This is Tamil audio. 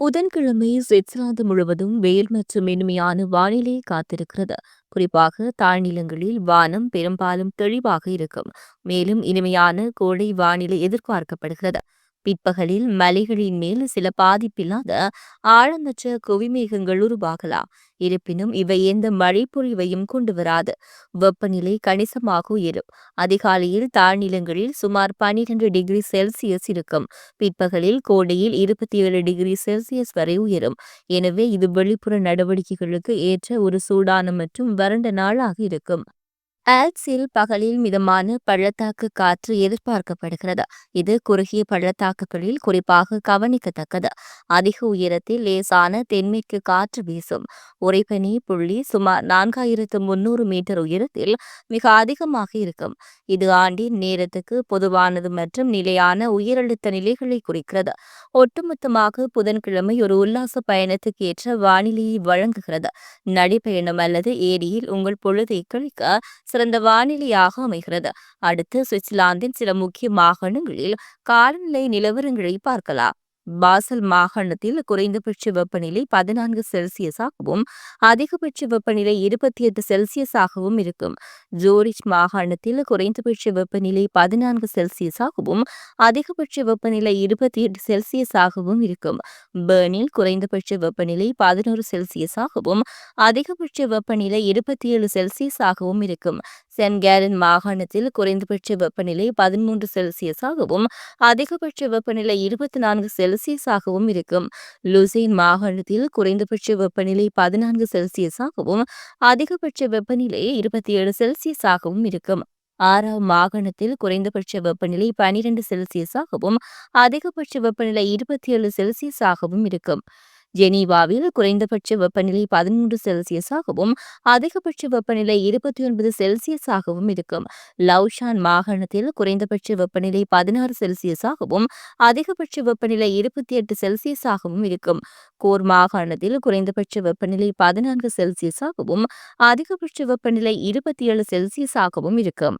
புதன்கிழமை சுவிட்சர்லாந்து முழுவதும் வெயில் மற்றும் இனிமையான வானிலை காத்திருக்கிறது. குறிப்பாக தாழ்நிலங்களில் வானம் பெரும்பாலும் தெளிவாக இருக்கும். மேலும் இனிமையான கோடை வானிலை எதிர்பார்க்கப்படுகிறது. பிற்பகலில் மலைகளின் மேல் சில பாதிப்பில்லாத ஆழமற்ற குவிமேகங்கள் உருவாகலாம். இருப்பினும் இவை எந்த மழை பொழிவையும் கொண்டு வராது. வெப்பநிலை கணிசமாக உயரும். அதிகாலையில் தாழ்நிலங்களில் சுமார் பனிரெண்டு டிகிரி செல்சியஸ் இருக்கும். பிற்பகலில் கோடையில் இருபத்தி ஏழு டிகிரி செல்சியஸ் வரை உயரும். எனவே இது வெளிப்புற நடவடிக்கைகளுக்கு ஏற்ற ஒரு சூடான மற்றும் வறண்ட நாளாக இருக்கும். ஆல்ப்ஸில் பகலில் மிதமான பள்ளத்தாக்கு காற்று எதிர்பார்க்கப்படுகிறது. இது குறுகிய பள்ளத்தாக்குகளில் குறிப்பாக கவனிக்கத்தக்கது. அதிக உயரத்தில் லேசான தென்மேற்கு காற்று வீசும். உறைபனி புள்ளி சுமார் நான்காயிரத்து முன்னூறு மீட்டர் உயரத்தில் மிக அதிகமாக இருக்கும். இது ஆண்டின் நேரத்துக்கு பொதுவானது மற்றும் நிலையான உயரழுத்த நிலைகளை குறிக்கிறது. ஒட்டுமொத்தமாக புதன்கிழமை ஒரு உல்லாச பயணத்துக்கு ஏற்ற வானிலையை வழங்குகிறது. நடைபயணம் அல்லது ஏரியில் உங்கள் பொழுதை கழிக்க சிறந்த வானிலையாக அமைகிறது. அடுத்து சுவிட்சர்லாந்தின் சில முக்கிய மாகாணங்களில் காலநிலை நிலவரங்களை பார்க்கலாம். பாசல் மாகாணத்தில் குறைந்தபட்ச வெப்பநிலை பதினான்கு செல்சியஸாகவும் அதிகபட்ச வெப்பநிலை இருபத்தி எட்டு செல்சியஸாகவும் இருக்கும். ஜோரிச் மாகாணத்தில் குறைந்தபட்ச வெப்பநிலை பதினான்கு செல்சியஸாகவும் அதிகபட்ச வெப்பநிலை இருபத்தி எட்டு செல்சியஸாகவும் இருக்கும். பேர்னில் குறைந்தபட்ச வெப்பநிலை பதினோரு செல்சியஸாகவும் அதிகபட்ச வெப்பநிலை இருபத்தி ஏழு செல்சியஸாகவும் இருக்கும். சென்கேரன் மாகாணத்தில் குறைந்தபட்ச வெப்பநிலை பதிமூன்று செல்சியஸாகவும் அதிகபட்ச வெப்பநிலை இருபத்தி நான்கு செல்சியஸாகவும் இருக்கும். லுசைன் மாகாணத்தில் குறைந்தபட்ச வெப்பநிலை பதினான்கு செல்சியஸாகவும் அதிகபட்ச வெப்பநிலை இருபத்தி ஏழு செல்சியஸாகவும் இருக்கும். ஆறாம் மாகாணத்தில் குறைந்தபட்ச வெப்பநிலை பனிரெண்டு செல்சியஸாகவும் அதிகபட்ச வெப்பநிலை இருபத்தி ஏழு செல்சியஸாகவும் இருக்கும். ஜெனீவாவில் குறைந்தபட்ச வெப்பநிலை பதிமூன்று செல்சியஸாகவும் அதிகபட்ச வெப்பநிலை இருபத்தி ஒன்பது செல்சியஸாகவும் இருக்கும். லவ்ஷான் மாகாணத்தில் குறைந்தபட்ச வெப்பநிலை பதினாறு செல்சியஸாகவும் அதிகபட்ச வெப்பநிலை இருபத்தி எட்டு செல்சியஸாகவும் இருக்கும். கோர் மாகாணத்தில் குறைந்தபட்ச வெப்பநிலை பதினான்கு செல்சியஸாகவும் அதிகபட்ச வெப்பநிலை இருபத்தி ஏழு செல்சியஸாகவும் இருக்கும்.